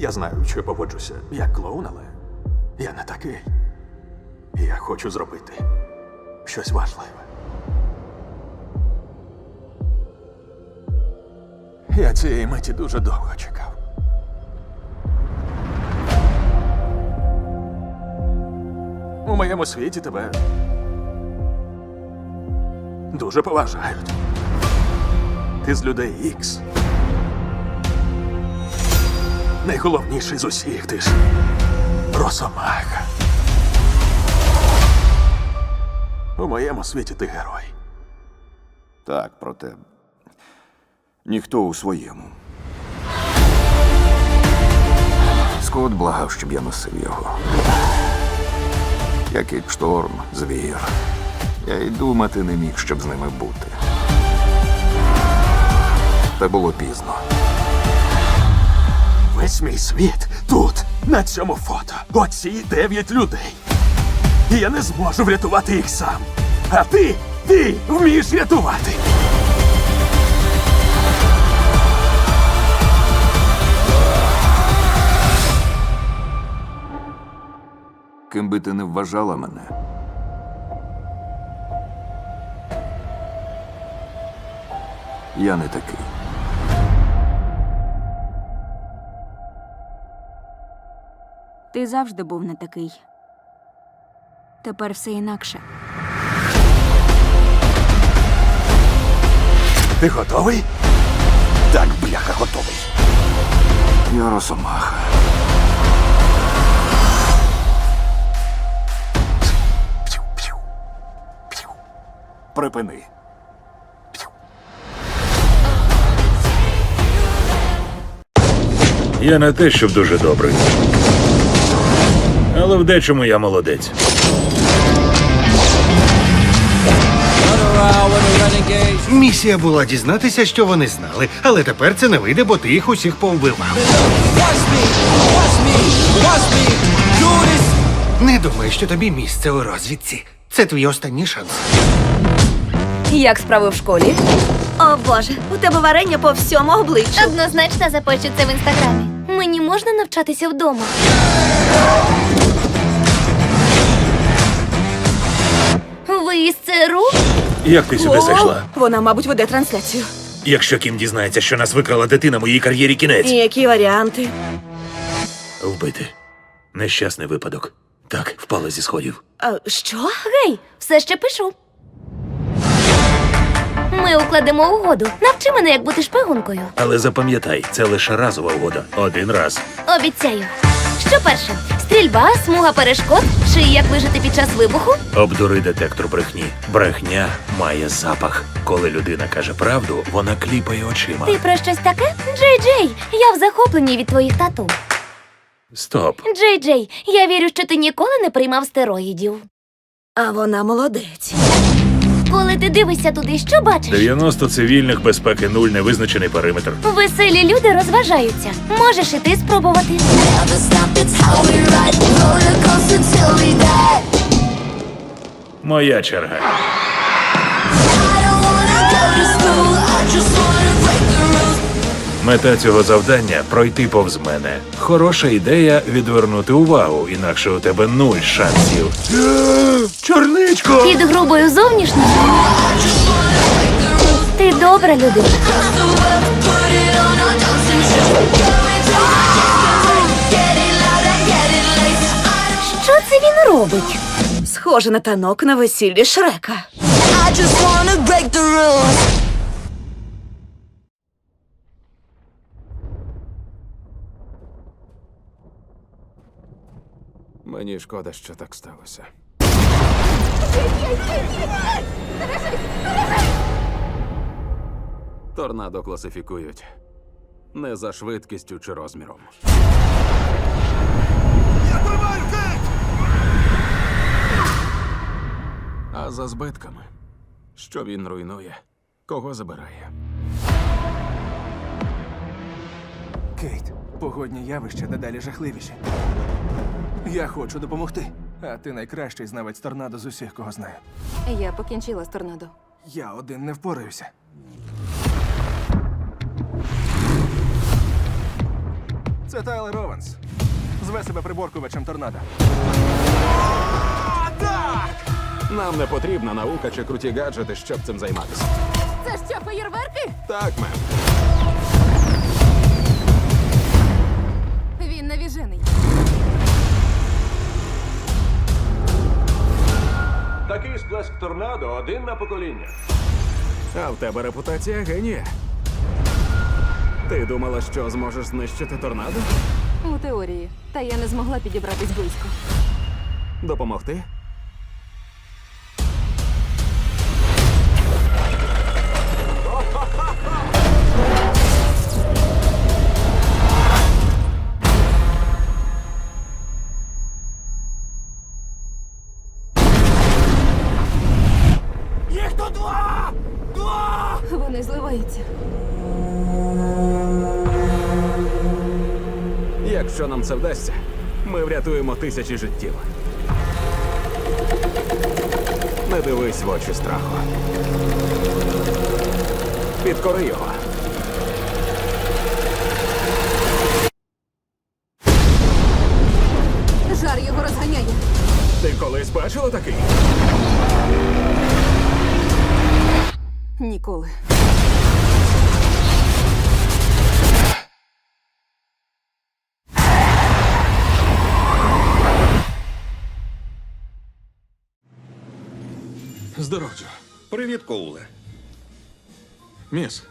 Я знаю, що поводжуся як клоун, але я не такий. Я хочу зробити щось важливе. Я цієї миті дуже довго чекав. У моєму світі тебе дуже поважають. Ти з людей Ікс. Найголовніший з усіх ти ж Росомаха. У моєму світі ти герой. Так, проте. Ніхто у своєму. Скот благав, щоб я носив його. Як і шторм, звір. Я й думати не міг, щоб з ними бути. Та було пізно. Весь мій світ тут, на цьому фото. Оці дев'ять людей. І я не зможу врятувати їх сам. А ти, ти вмієш рятувати. Ким би ти не вважала мене. Я не такий. Ти завжди був не такий. Тепер все інакше. Ти готовий? Так, бляха, готовий. Я росомаха. Припини. Я не те, щоб дуже добрий. Але в дечому я молодець. Місія була дізнатися, що вони знали, але тепер це не вийде, бо ти їх усіх повбивав. Не думай, що тобі місце у розвідці. Це твій останній шанс. Як справи в школі? О боже, у тебе варення по всьому обличчю. Однозначно запощу це в інстаграмі. Мені можна навчатися вдома. Ви ЦРУ? Як ти сюди зайшла? Вона, мабуть, веде трансляцію. Якщо Кім дізнається, що нас викрала дитина, моїй кар'єрі кінець. І які варіанти? Вбити. Нещасний випадок. Так, впала зі сходів. А, що? Гей, все ще пишу. Ми укладемо угоду. Навчи мене, як бути шпигункою. Але запам'ятай, це лише разова угода. Один раз. Обіцяю. Що перше? Стрільба, смуга перешкод, чи як вижити під час вибуху? Обдури детектор брехні. Брехня має запах. Коли людина каже правду, вона кліпає очима. Ти про щось таке? Джей Джей, я в захопленні від твоїх тату. Стоп. Джей Джей, я вірю, що ти ніколи не приймав стероїдів. А вона молодець. Коли ти дивишся туди, що бачиш? 90 цивільних, безпеки нуль, невизначений периметр. Веселі люди розважаються. Можеш і ти спробувати. Моя черга. Мета цього завдання пройти повз мене. Хороша ідея відвернути увагу, інакше у тебе нуль шансів. Чорничко! Під грубою зовнішністю. Ти добра людина. Що це він робить? Схоже на танок на весіллі Шрека. Мені шкода, що так сталося. Торнадо класифікують не за швидкістю чи розміром. А за збитками. Що він руйнує, кого забирає. Кейт, погодні явища дедалі жахливіші. Я хочу допомогти. А ти найкращий знавець торнадо з усіх, кого знаю. Я покінчила з торнадо. Я один не впораюся. Це Тайлер Ованс. Зве себе приборкувачем торнадо. Нам не потрібна наука чи круті гаджети, щоб цим займатися. Це що, феєрверки? Так, мем. Він навіжений. Такий сплеск торнадо один на покоління. А в тебе репутація генія. Ти думала, що зможеш знищити торнадо? У теорії. Та я не змогла підібратись близько. Допомогти? Вони зливаються. Якщо нам це вдасться, ми врятуємо тисячі життів. Не дивись в очі страху. Підкори його. Жар його розганяє. Ти колись бачила такий? Ніколи. Здоров'я. Привіт, Коуле. Міс,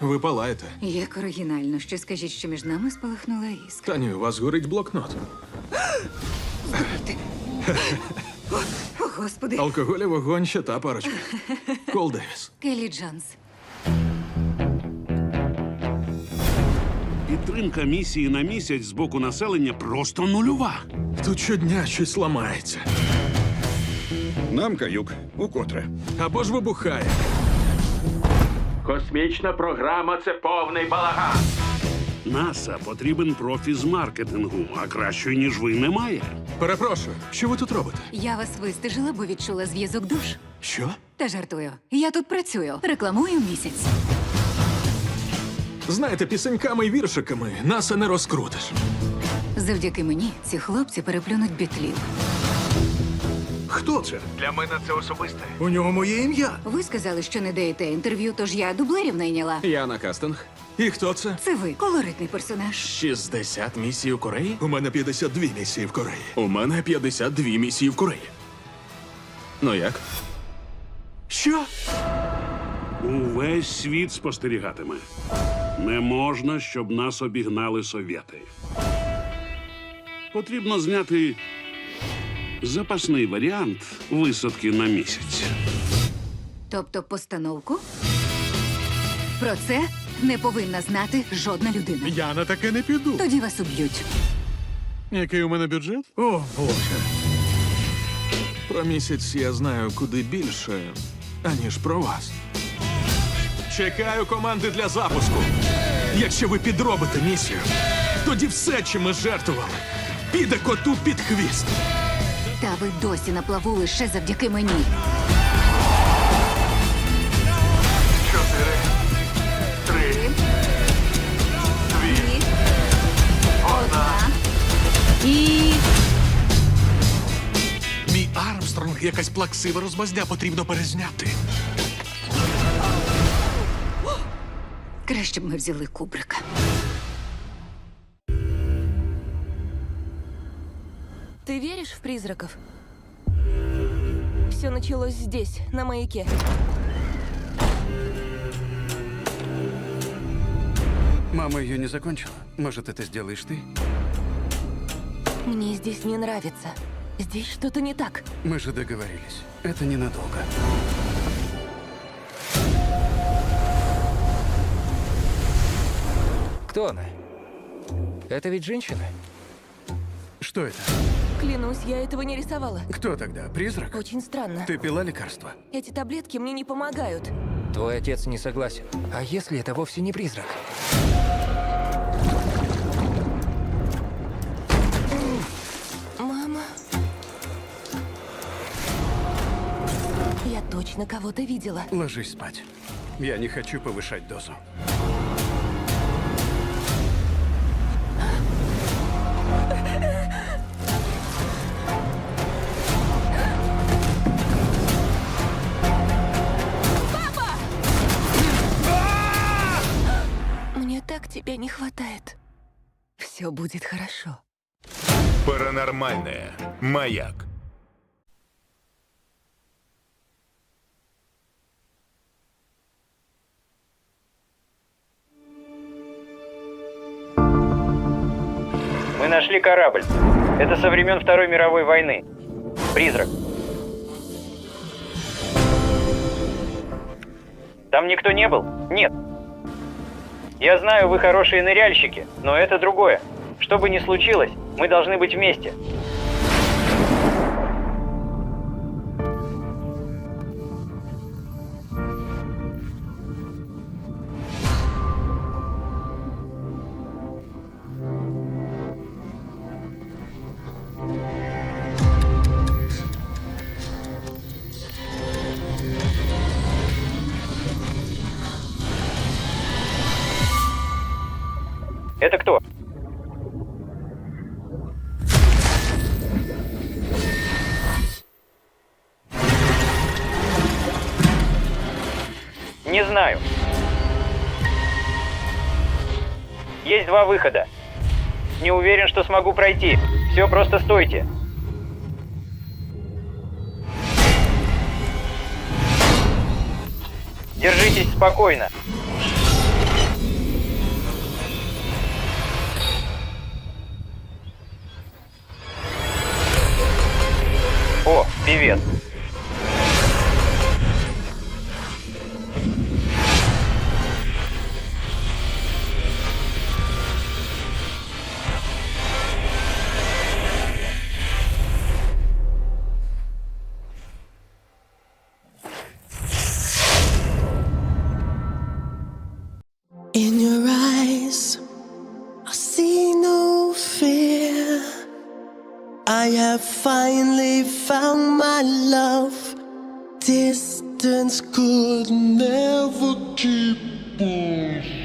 ви палаєте. Як оригінально, що скажіть, що між нами спалахнула іскра. Та ні, у вас горить блокнот. О, господи. Алкоголь, і вогонь, ще та парочка. Кол Девіс. Келі Джонс. Підтримка місії на місяць з боку населення просто нульова. Тут щодня щось ламається. Нам каюк. Укотре. Або ж вибухає. Космічна програма це повний балаган. НАСА потрібен профі з маркетингу, а кращої, ніж ви, немає. Перепрошую, що ви тут робите? Я вас вистежила, бо відчула зв'язок душ. Що? Та жартую. Я тут працюю. Рекламую місяць. Знаєте, пісеньками і віршиками наса не розкрутиш. Завдяки мені ці хлопці переплюнуть бітлів. Хто це? Для мене це особисте. У нього моє ім'я. Ви сказали, що не даєте інтерв'ю, тож я дублерів найняла. Я на кастинг. І хто це? Це ви, колоритний персонаж. 60 місій у Кореї? У мене 52 місії в Кореї. У мене 52 місії в Кореї. Ну як? Що? Увесь світ спостерігатиме. Не можна, щоб нас обігнали совєти. Потрібно зняти запасний варіант висадки на місяць. Тобто постановку? Про це не повинна знати жодна людина. Я на таке не піду. Тоді вас уб'ють. Який у мене бюджет? О, Боже. Про місяць я знаю куди більше, аніж про вас. Чекаю команди для запуску. Якщо ви підробите місію, тоді все, чим ми жертвували, піде коту під хвіст. Та ви досі на плаву лише завдяки мені. Чотири, три, дві, одна. І Мій Армстронг якась плаксива розмазня потрібно перезняти. краще б ми взяли кубрика. Ты веришь в призраков? Все началось здесь, на маяке. Мама ее не закончила. Может, это сделаешь ты? Мне здесь не нравится. Здесь что-то не так. Мы же договорились. Это ненадолго. Кто она? Это ведь женщина? Что это? Клянусь, я этого не рисовала. Кто тогда? Призрак? Очень странно. Ты пила лекарства? Эти таблетки мне не помогают. Твой отец не согласен. А если это вовсе не призрак? Мама. Я точно кого-то видела. Ложись спать. Я не хочу повышать дозу. Все будет хорошо. Паранормальное. Маяк. Мы нашли корабль. Это со времен Второй мировой войны. Призрак. Там никто не был? Нет. Я знаю, вы хорошие ныряльщики, но это другое. Что бы ни случилось, мы должны быть вместе. Не знаю. Есть два выхода. Не уверен, что смогу пройти. Все, просто стойте. Держитесь спокойно. О, привет. In your eyes, I see no fear. I have finally found my love. Distance could never keep us.